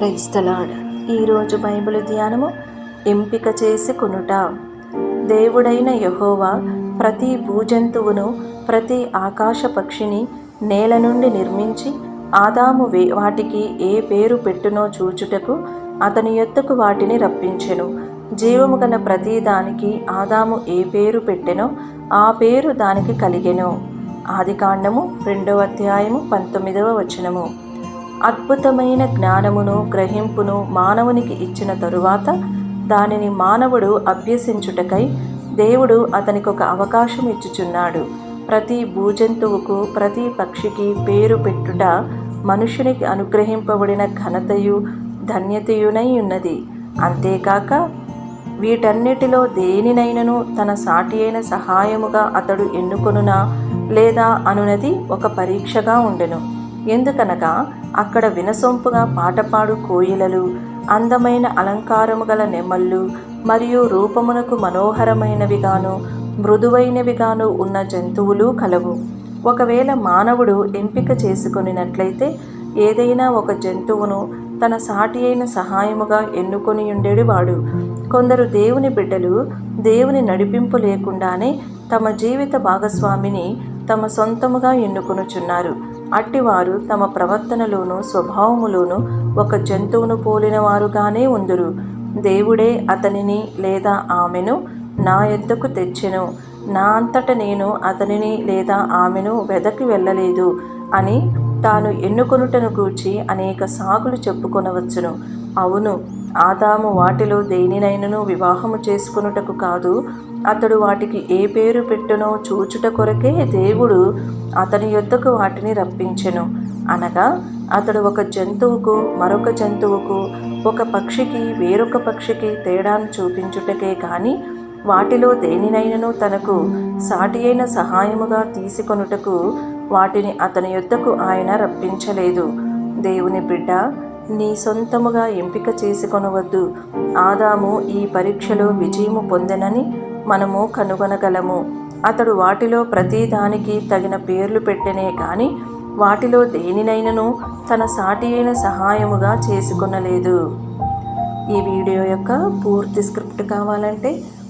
Praise the Lord ఈరోజు Bible ధ్యానము ఎంపిక చేసి దేవుడైన యహోవా ప్రతి భూజంతువును ప్రతి ఆకాశ పక్షిని నేల నుండి నిర్మించి ఆదాము వే వాటికి ఏ పేరు పెట్టునో చూచుటకు అతని ఎత్తుకు వాటిని రప్పించెను. జీవము గల ప్రతి దానికి ఆదాము ఏ పేరు పెట్టెనో ఆ పేరు దానికి కలిగెను. ఆదికాండము రెండవ అధ్యాయము పంతొమ్మిదవ వచనము. అద్భుతమైన జ్ఞానమును గ్రహింపును మానవునికి ఇచ్చిన తరువాత దానిని మానవుడు అభ్యసించుటకై దేవుడు అతనికి ఒక అవకాశం ఇచ్చుచున్నాడు. ప్రతి భూజంతువుకు ప్రతి పక్షికి పేరు పెట్టుట మనుషునికి అనుగ్రహింపబడిన ఘనతయు ధన్యతయునై ఉన్నది. అంతేకాక వీటన్నిటిలో దేనినైనను తన సాటి అయిన సహాయముగా అతడు ఎన్నుకొనునా లేదా అనునది ఒక పరీక్షగా ఉండెను. ఎందుకనగా అక్కడ వినసొంపుగా పాటపాడు కోయిలలు అందమైన అలంకారము గల నెమళ్ళు మరియు రూపమునకు మనోహరమైనవిగాను మృదువైనవిగాను ఉన్న జంతువులు కలవు. ఒకవేళ మానవుడు ఎంపిక చేసుకొనినట్లయితే ఏదైనా ఒక జంతువును తన సాటి అయిన సహాయముగా ఎన్నుకొని ఉండేవాడు. కొందరు దేవుని బిడ్డలు దేవుని నడిపింపు లేకుండానే తమ జీవిత భాగస్వామిని తమ సొంతముగా ఎన్నుకొనుచున్నారు. అట్టివారు తమ ప్రవర్తనలోను స్వభావములోను ఒక జంతువును పోలిన వారుగానే ఉందురు. దేవుడే అతనిని లేదా ఆమెను నా ఎద్దకు తెచ్చెను. నా అంతట నేను అతనిని లేదా ఆమెను వెదకి వెళ్ళలేదు అని తాను ఎన్నుకొనుటను గూర్చి అనేక సాగులు చెప్పుకొనవచ్చును. అవును ఆదాము వాటిలో దేనినైనను వివాహము చేసుకొనుటకు కాదు అతడు వాటికి ఏ పేరు పెట్టునో చూచుట కొరకే దేవుడు అతని యొద్దకు వాటిని రప్పించెను. అనగా అతడు ఒక జంతువుకు మరొక జంతువుకు ఒక పక్షికి వేరొక పక్షికి తేడాను చూపించుటకే కానీ వాటిలో దేనినైనను తనకు సాటి అయిన సహాయముగా తీసుకొనుటకు వాటిని అతని యొద్దకు ఆయన రప్పించలేదు. దేవుని బిడ్డ నీ సొంతముగా ఎంపిక చేసుకొనవద్దు. ఆదాము ఈ పరీక్షలో విజయము పొందెనని మనము కనుగొనగలము. అతడు వాటిలో ప్రతి దానికి తగిన పేర్లు పెట్టెనే కానీ వాటిలో దేనినైనను తన సాటి అయిన సహాయముగా చేసుకొనలేదు. ఈ వీడియో యొక్క పూర్తి స్క్రిప్ట్ కావాలంటే